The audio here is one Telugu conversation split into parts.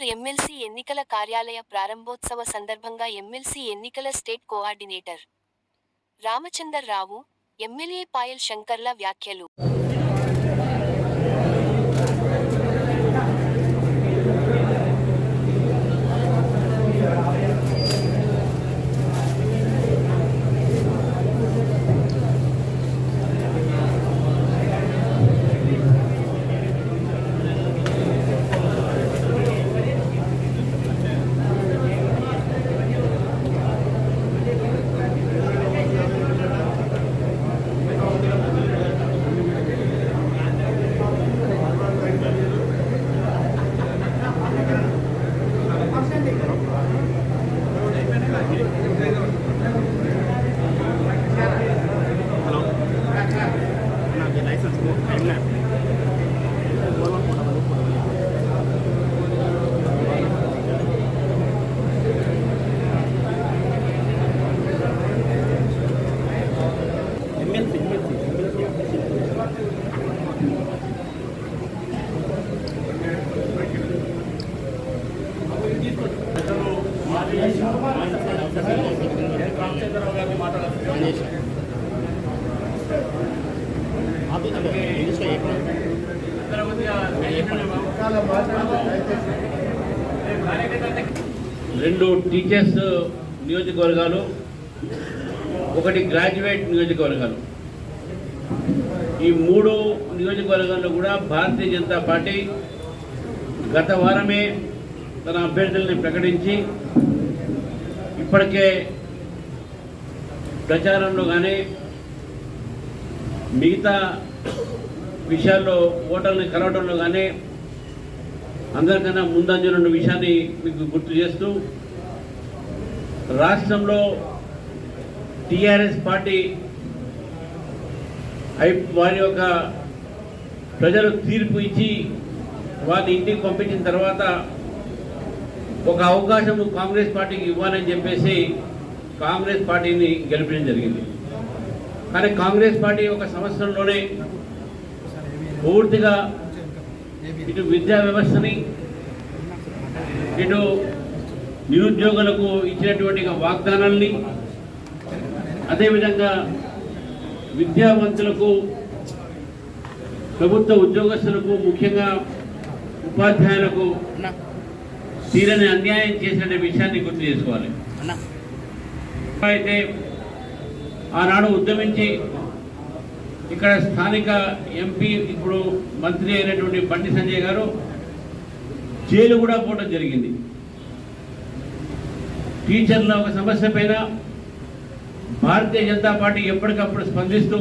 కరీంనగర్ ఎమ్మెల్సీ ఎన్నికల కార్యాలయ ప్రారంభోత్సవ సందర్భంగా ఎమ్మెల్సీ ఎన్నికల state coordinator Ramachandar Rao MLA Payal శంకర్ల వ్యాఖ్యలు. రెండు టీచర్స్ నియోజకవర్గాలు ఒకటి గ్రాడ్యుయేట్ నియోజకవర్గాలు. ఈ మూడు నియోజకవర్గాల్లో కూడా భారతీయ జనతా పార్టీ గత వారమే తన అభ్యర్థుల్ని ప్రకటించి ఇప్పటికే ప్రచారంలో కానీ మిగతా విషయాల్లో ఓటర్ని కలవడంలో కానీ అందరికన్నా ముందంజున్న విషయాన్ని మీకు గుర్తు చేస్తూ రాష్ట్రంలో టీఆర్ఎస్ పార్టీ అయి వారి యొక్క ప్రజలు తీర్పు ఇచ్చి వారిని ఇంటికి పంపించిన తర్వాత ఒక అవకాశం కాంగ్రెస్ పార్టీకి ఇవ్వాలని చెప్పేసి కాంగ్రెస్ పార్టీని గెలిపించడం జరిగింది. కానీ కాంగ్రెస్ పార్టీ ఒక సంవత్సరంలోనే పూర్తిగా ఇటు విద్యా వ్యవస్థని ఇటు నిరుద్యోగులకు ఇచ్చినటువంటి వాగ్దానాల్ని అదేవిధంగా విద్యావంతులకు ప్రభుత్వ ఉద్యోగస్తులకు ముఖ్యంగా ఉపాధ్యాయులకు తీరని అన్యాయం చేసిన విషయాన్ని గుర్తు చేసుకోవాలి. అయితే ఆనాడు ఉద్యమించి ఇక్కడ స్థానిక ఎంపీ ఇప్పుడు మంత్రి అయినటువంటి బండి సంజయ్ గారు జైలు కూడా పోవడం జరిగింది. టీచర్ల ఒక సమస్య పైన భారతీయ జనతా పార్టీ ఎప్పటికప్పుడు స్పందిస్తూ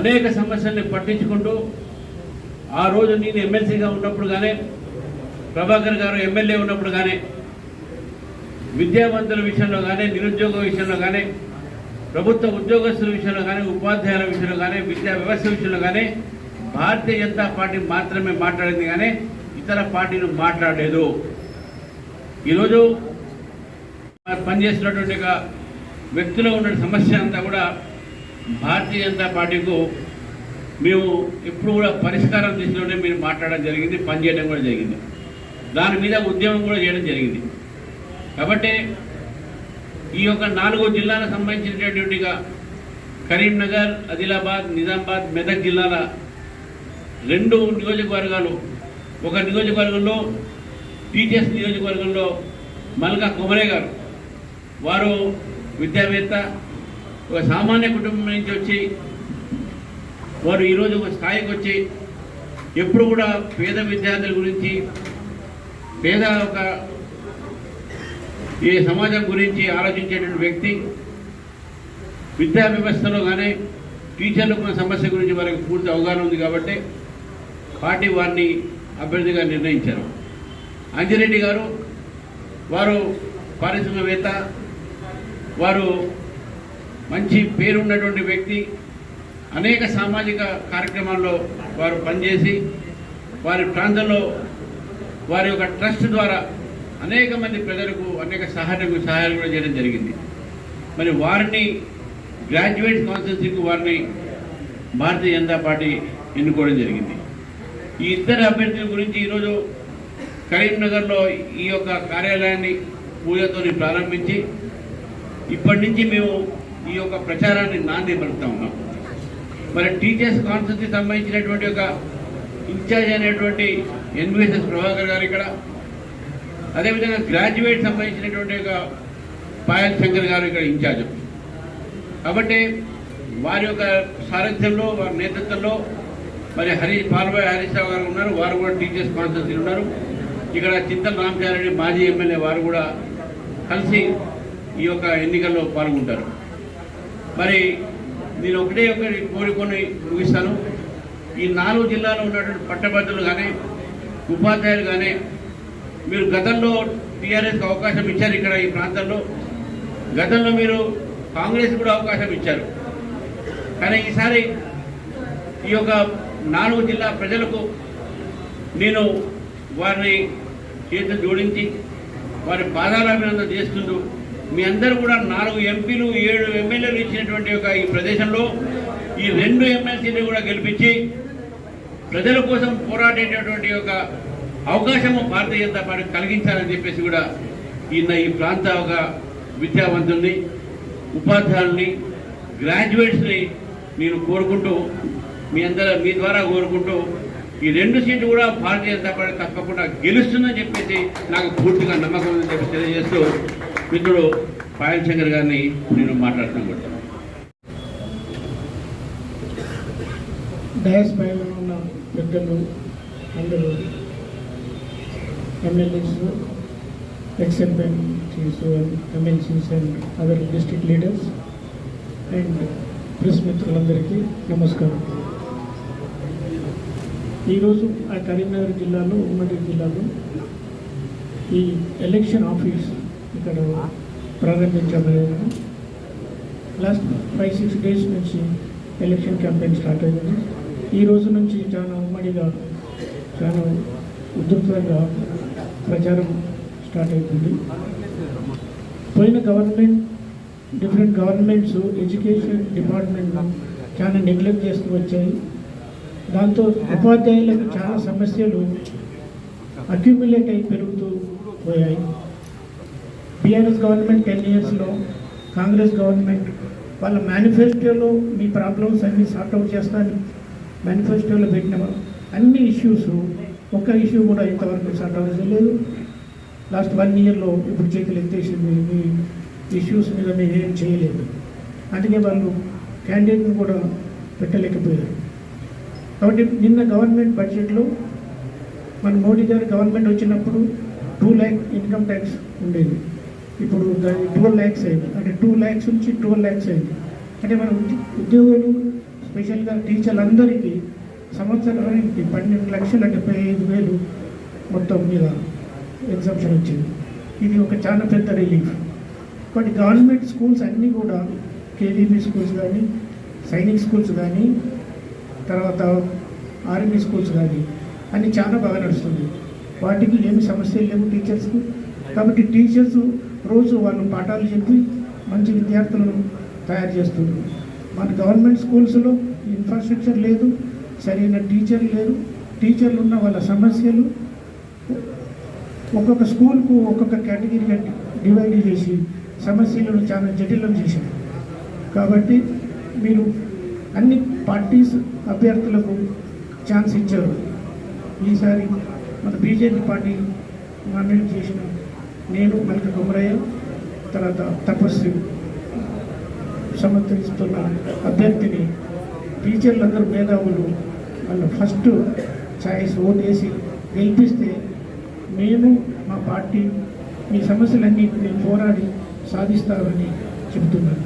అనేక సమస్యల్ని పట్టించుకుంటూ ఆ రోజు నేను ఎమ్మెల్సీగా ఉన్నప్పుడు కానీ ప్రభాకర్ గారు ఎమ్మెల్యే ఉన్నప్పుడు కానీ విద్యావంతుల విషయంలో కానీ నిరుద్యోగ విషయంలో కానీ ప్రభుత్వ ఉద్యోగస్తుల విషయంలో కానీ ఉపాధ్యాయుల విషయంలో కానీ విద్యా వ్యవస్థ విషయంలో కానీ భారతీయ జనతా పార్టీ మాత్రమే మాట్లాడింది కానీ ఇతర పార్టీలు మాట్లాడలేదు. ఈరోజు పనిచేసినటువంటి వ్యక్తిలో ఉన్న సమస్య అంతా కూడా భారతీయ జనతా పార్టీకు మేము ఎప్పుడు కూడా పరిష్కారం దిశలోనే మీరు మాట్లాడడం జరిగింది పనిచేయడం కూడా జరిగింది. దాని మీద ఉద్యమం కూడా చేయడం జరిగింది. కాబట్టి ఈ యొక్క నాలుగు జిల్లాలకు సంబంధించినటువంటిగా కరీంనగర్ ఆదిలాబాద్ నిజామాబాద్ మెదక్ జిల్లాల రెండు నియోజకవర్గాలు. ఒక నియోజకవర్గంలో టీచర్స్ నియోజకవర్గంలో మల్కా కుమరే గారు. వారు విద్యావేత్త ఒక సామాన్య కుటుంబం నుంచి వచ్చి వారు ఈరోజు ఒక స్థాయికి వచ్చి ఎప్పుడు కూడా పేద విద్యార్థుల గురించి పేద ఒక ఈ సమాజం గురించి ఆలోచించేటువంటి వ్యక్తి విద్యా వ్యవస్థలో కానీ టీచర్లకు సమస్య గురించి వారికి పూర్తి అవగాహన ఉంది కాబట్టి పార్టీ వారిని అభ్యర్థిగా నిర్ణయించారు. అంజిరెడ్డి గారు వారు పారిశ్రామికవేత్త వారు మంచి పేరున్నటువంటి వ్యక్తి అనేక సామాజిక కార్యక్రమాల్లో వారు పనిచేసి వారి ప్రాంతంలో వారి యొక్క ట్రస్ట్ ద్వారా అనేక మంది ప్రజలకు అనేక సహాయకు సహాయాలు కూడా చేయడం జరిగింది. మరి వారిని గ్రాడ్యుయేట్ కాన్స్టిట్యూన్సీకి వారిని భారతీయ జనతా పార్టీ ఎన్నుకోవడం జరిగింది. ఈ ఇద్దరు అభ్యర్థుల గురించి ఈరోజు కరీంనగర్లో ఈ యొక్క కార్యాలయాన్ని పూజతో ప్రారంభించి ఇప్పటి నుంచి మేము ఈ యొక్క ప్రచారాన్ని నాంది పలుకుతా ఉన్నాం. మరి టీచర్స్ కాన్సెన్స్కి సంబంధించినటువంటి ఒక ఇన్ఛార్జ్ అనేటువంటి ఎన్విఎస్ఎస్ ప్రభాకర్ గారు ఇక్కడ అదేవిధంగా గ్రాడ్యుయేట్ సంబంధించినటువంటి ఒక పాయల్ శంకర్ గారు ఇక్కడ ఇన్ఛార్జ్. కాబట్టి వారి యొక్క సారథ్యంలో వారి నేతృత్వంలో మరి హరి పాల్వాయి హరీష్ రావు గారు ఉన్నారు. వారు కూడా టీచర్స్ కాన్సెన్సీ ఉన్నారు. ఇక్కడ చింతల రామచారెడ్డి మాజీ ఎమ్మెల్యే వారు కూడా కలిసి ఈ యొక్క ఎన్నికల్లో పాల్గొంటారు. మరి నేను ఒకటే ఒకటి కోరుకొని ముగిస్తాను. ఈ నాలుగు జిల్లాలో ఉన్నటువంటి పట్టభద్రులు కానీ ఉపాధ్యాయులు కానీ మీరు గతంలో టీఆర్ఎస్కి అవకాశం ఇచ్చారు ఇక్కడ ఈ ప్రాంతంలో. గతంలో మీరు కాంగ్రెస్ కూడా అవకాశం ఇచ్చారు. కానీ ఈసారి ఈ యొక్క నాలుగు జిల్లా ప్రజలకు నేను వారిని చేతులు జోడించి వారి పాదాలభినందన చేస్తుంటూ మీ అందరూ కూడా నాలుగు ఎంపీలు ఏడు ఎమ్మెల్యేలు ఇచ్చినటువంటి ఒక ఈ ప్రదేశంలో ఈ రెండు ఎమ్మెల్సీని కూడా గెలిపించి ప్రజల కోసం పోరాడేటటువంటి ఒక అవకాశము భారతీయ జనతా పార్టీ కలిగించాలని చెప్పేసి కూడా ఈయన ఈ ప్రాంత ఒక విద్యావంతుల్ని ఉపాధ్యాయుల్ని గ్రాడ్యుయేట్స్ని నేను కోరుకుంటూ మీ అందరూ మీ ద్వారా కోరుకుంటూ ఈ రెండు సీట్లు కూడా భారతీయ జనతా పార్టీ తప్పకుండా గెలుస్తుందని చెప్పేసి నాకు పూర్తిగా నమ్మకం ఉందని చెప్పి తెలియజేస్తూ మిత్రుడు పాయల్ శంకర్ గారిని నేను మాట్లాడుతున్నాను కూడా. డయాస్ పైన ఉన్న పెద్దలు అందరూ MLAs ex MPs MLCs and other district leaders and press మిత్రులందరికీ నమస్కారం ఈరోజు ఆ కరీంనగర్ జిల్లాలో ఉమ్మడి జిల్లాలో ఈ ఎలక్షన్ ఆఫీస్ ఇక్కడ ప్రారంభించబడింది. లాస్ట్ ఫైవ్ సిక్స్ డేస్ నుంచి ఎలక్షన్ క్యాంపెయిన్ స్టార్ట్ అయింది. ఈ రోజు నుంచి చాలా ఉమ్మడిగా చాలా ఉధృతంగా ప్రచారం స్టార్ట్ అవుతుంది. పోయిన government different governments education department చాలా నెగ్లెక్ట్ చేస్తూ వచ్చాయి. దాంతో ఉపాధ్యాయులకు చాలా సమస్యలు అక్యుములేట్ అయి పెరుగుతూ పోయాయి. బీఆర్ఎస్ గవర్నమెంట్ టెన్ ఇయర్స్లో కాంగ్రెస్ గవర్నమెంట్ వాళ్ళ మేనిఫెస్టోలో మీ ప్రాబ్లమ్స్ అన్నీ సార్ట్అవుట్ చేస్తాను మేనిఫెస్టోలో పెట్టిన అన్ని ఇష్యూస్ ఒక్క ఇష్యూ కూడా ఇంతవరకు సార్ట్అవుట్ లేదు లాస్ట్ వన్ ఇయర్లో ఇప్పుడు చేతులు ఎత్తేసింది మీ ఇష్యూస్ మీద మీరు ఏం చేయలేదు. అందుకే వాళ్ళు క్యాండిడేట్ని కూడా పెట్టలేకపోయారు. కాబట్టి నిన్న గవర్నమెంట్ బడ్జెట్లో మన మోడీ గారి గవర్నమెంట్ వచ్చినప్పుడు టూ ల్యాక్ ఇన్కమ్ ట్యాక్స్ ఉండేది. ఇప్పుడు దాని ట్వెల్వ్ ల్యాక్స్ అయింది. అంటే టూ ల్యాక్స్ నుంచి ట్వెల్వ్ ల్యాక్స్ అయింది. అంటే మన ఉద్యోగులు స్పెషల్గా టీచర్లందరికీ సంవత్సరానికి పన్నెండు లక్షల డెబ్బై ఐదు వేలు మొత్తం మీద ఎగ్జామ్షన్ వచ్చింది. ఇది ఒక చాలా పెద్ద రిలీఫ్ బట్ గవర్నమెంట్ స్కూల్స్ అన్నీ కూడా కేవీబీ స్కూల్స్ కానీ సైనిక్ స్కూల్స్ కానీ తర్వాత ఆర్మీ స్కూల్స్ కానీ అన్ని చాలా బాగా నడుస్తుంది వాటికి ఏమి సమస్యలు లేవు టీచర్స్కి కాబట్టి టీచర్స్ రోజు వాళ్ళు పాఠాలు చెప్పి మంచి విద్యార్థులను తయారు చేస్తున్నారు. మన గవర్నమెంట్ స్కూల్స్లో ఇన్ఫ్రాస్ట్రక్చర్ లేదు. సరైన టీచర్లు లేరు. టీచర్లు ఉన్న వాళ్ళ సమస్యలు ఒక్కొక్క స్కూల్కు ఒక్కొక్క కేటగిరీగా డివైడ్ చేసి సమస్యలను చాలా జటిలం చేశారు. కాబట్టి మీరు అన్ని పార్టీస్ అభ్యర్థులకు ఛాన్స్ ఇచ్చారు. ఈసారి మన బీజేపీ పార్టీ నామినేట్ చేసిన నేను మల్క గుమరయ్య తర్వాత తపస్సు సమర్థిస్తున్న అభ్యర్థిని టీచర్లందరూ మేధావులు. వాళ్ళు ఫస్ట్ ఛాయిస్ ఓటేసి గెలిపిస్తే మేము మా పార్టీ మీ సమస్యలన్నీ మేము పోరాడి సాధిస్తామని చెబుతున్నాను.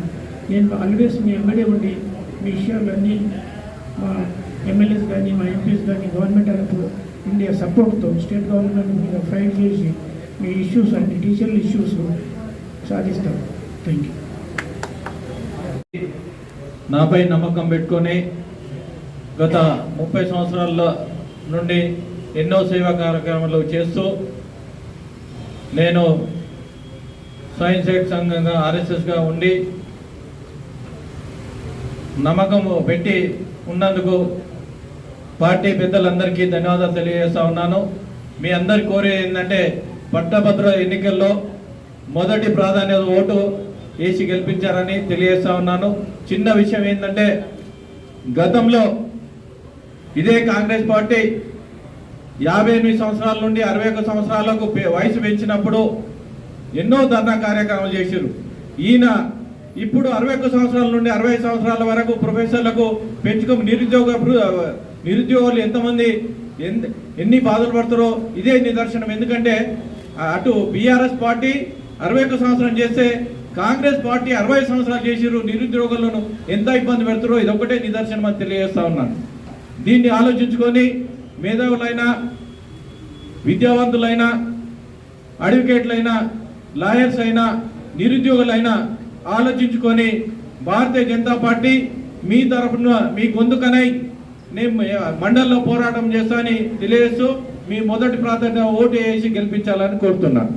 నేను ఆల్వేస్ మీ ఎమ్మెల్యే ఉండి మీ విషయాలన్నీ మా ఎమ్మెల్యేస్ కానీ మా ఎంపీస్ కానీ గవర్నమెంట్ ఆఫ్ ఇండియా సపోర్ట్తో స్టేట్ గవర్నమెంట్ మీద ఫైట్ చేసి మీ ఇష్యూస్ అన్ని టీచర్ల ఇష్యూస్ సాధిస్తాం. థ్యాంక్ యూ నాపై నమ్మకం పెట్టుకొని గత ముప్పై సంవత్సరాల నుండి ఎన్నో సేవా కార్యక్రమాలు చేస్తూ నేను స్వయం సేవక సంఘంగా ఆర్ఎస్ఎస్గా ఉండి నమ్మకం పెట్టి ఉన్నందుకు పార్టీ పెద్దలందరికీ ధన్యవాదాలు తెలియజేస్తా ఉన్నాను. మీ అందరి కోరే ఏంటంటే పట్టభద్ర ఎన్నికల్లో మొదటి ప్రాధాన్యత ఓటు వేసి గెలిపించారని తెలియజేస్తా ఉన్నాను. చిన్న విషయం ఏంటంటే గతంలో ఇదే కాంగ్రెస్ పార్టీ యాభై ఎనిమిది సంవత్సరాల నుండి అరవై ఒక్క సంవత్సరాలకు వయసు పెంచినప్పుడు ఎన్నో ధర్నా కార్యక్రమాలు చేశారు ఈయన ఇప్పుడు అరవై ఒక్క సంవత్సరాల నుండి అరవై సంవత్సరాల వరకు ప్రొఫెసర్లకు పెంచుకో నిరుద్యోగ నిరుద్యోగులు ఎంతమంది ఎన్ని బాధలు పడతారో ఇదే నిదర్శనం. ఎందుకంటే అటు బీఆర్ఎస్ పార్టీ అరవై ఒక్క సంవత్సరం చేస్తే కాంగ్రెస్ పార్టీ అరవై సంవత్సరాలు చేసిరు నిరుద్యోగులను ఎంత ఇబ్బంది పెడతారో ఇది ఒకటే నిదర్శనం అని తెలియజేస్తా ఉన్నాను. దీన్ని ఆలోచించుకొని మేధావులైనా విద్యావంతులైనా అడ్వకేట్లైనా లాయర్స్ అయినా నిరుద్యోగులైనా ఆలోచించుకొని భారతీయ జనతా పార్టీ మీ తరఫున మీ గొంతుకనై నేను మండల్లో పోరాటం చేస్తానని తెలియజేస్తూ మీ మొదటి ప్రాధాన్యత ఓటు వేసి గెలిపించాలని కోరుతున్నాను.